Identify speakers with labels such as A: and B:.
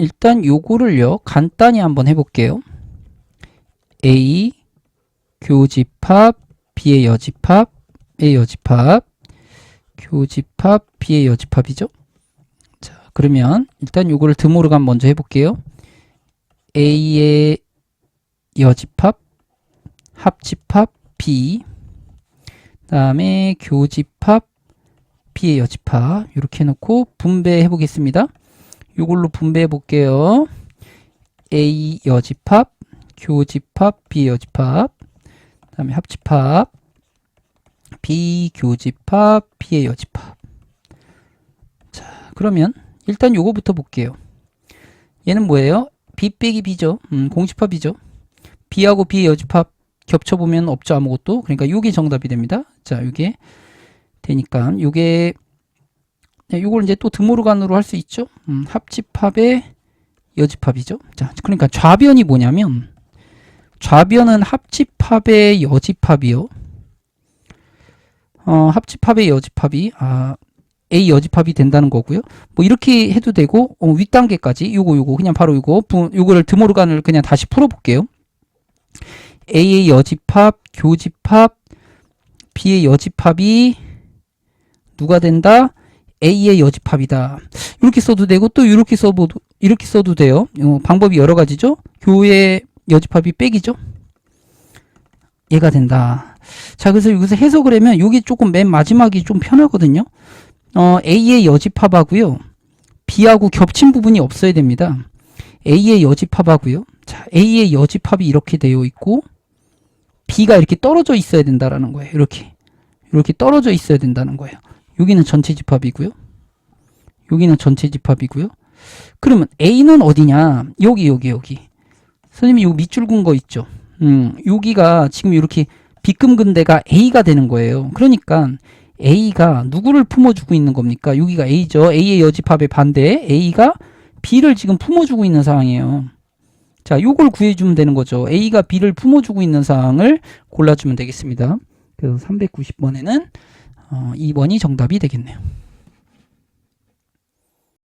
A: 일단 요거를요 간단히 한번 해볼게요. A 교집합 B의 여집합 A의 여집합 교집합 B의 여집합이죠. 자 그러면 일단 요거를 드모르간 먼저 해볼게요. A의 여집합 합집합 B 다음에 교집합 B의 여집합 이렇게 해놓고 분배해 보겠습니다. 이걸로 분배해 볼게요. A 여집합, 교집합, B 여집합, 그다음에 합집합, B 교집합, B의 여집합. 자, 그러면 일단 요거부터 볼게요. 얘는 뭐예요? B 빼기 B죠. 음, 공집합이죠. B하고 B의 여집합 겹쳐보면 없죠 아무것도. 그러니까 요게 정답이 됩니다. 자, 요게 되니까 요게 네, 요걸 이제 또 드모르간으로 할 수 있죠. 음, 합집합의 여집합이죠. 자, 그러니까 좌변이 뭐냐면 좌변은 합집합의 여집합이요. 어, 합집합의 여집합이 아, A 여집합이 된다는 거고요. 뭐 이렇게 해도 되고 어, 윗단계까지 요거 요거 그냥 바로 요거 부- 요거를 드모르간을 그냥 다시 풀어 볼게요. A의 여집합, 교집합, B의 여집합이 누가 된다? A의 여집합이다. 이렇게 써도 되고 또 이렇게 써도 이렇게 써도 돼요. 어, 방법이 여러 가지죠. 교의 여집합이 빼기죠. 얘가 된다. 자, 그래서 여기서 해석을 하면 여기 조금 맨 마지막이 좀 편하거든요. 어, A의 여집합하고요. B하고 겹친 부분이 없어야 됩니다. A의 여집합하고요. 자, A의 여집합이 이렇게 되어 있고 B가 이렇게 떨어져 있어야 된다라는 거예요. 이렇게. 이렇게 떨어져 있어야 된다는 거예요. 여기는 전체 집합이고요. 여기는 전체 집합이고요. 그러면 A는 어디냐? 여기 여기 여기. 선생님이 요 밑줄 군 거 있죠. 음, 여기가 지금 이렇게 비금근대가 A가 되는 거예요. 그러니까 A가 누구를 품어주고 있는 겁니까? 여기가 A죠. A의 여집합의 반대에 A가 B를 지금 품어주고 있는 상황이에요. 자, 요걸 구해주면 되는 거죠. A가 B를 품어주고 있는 상황을 골라주면 되겠습니다. 그래서 390번에는 어, 2번이 정답이 되겠네요.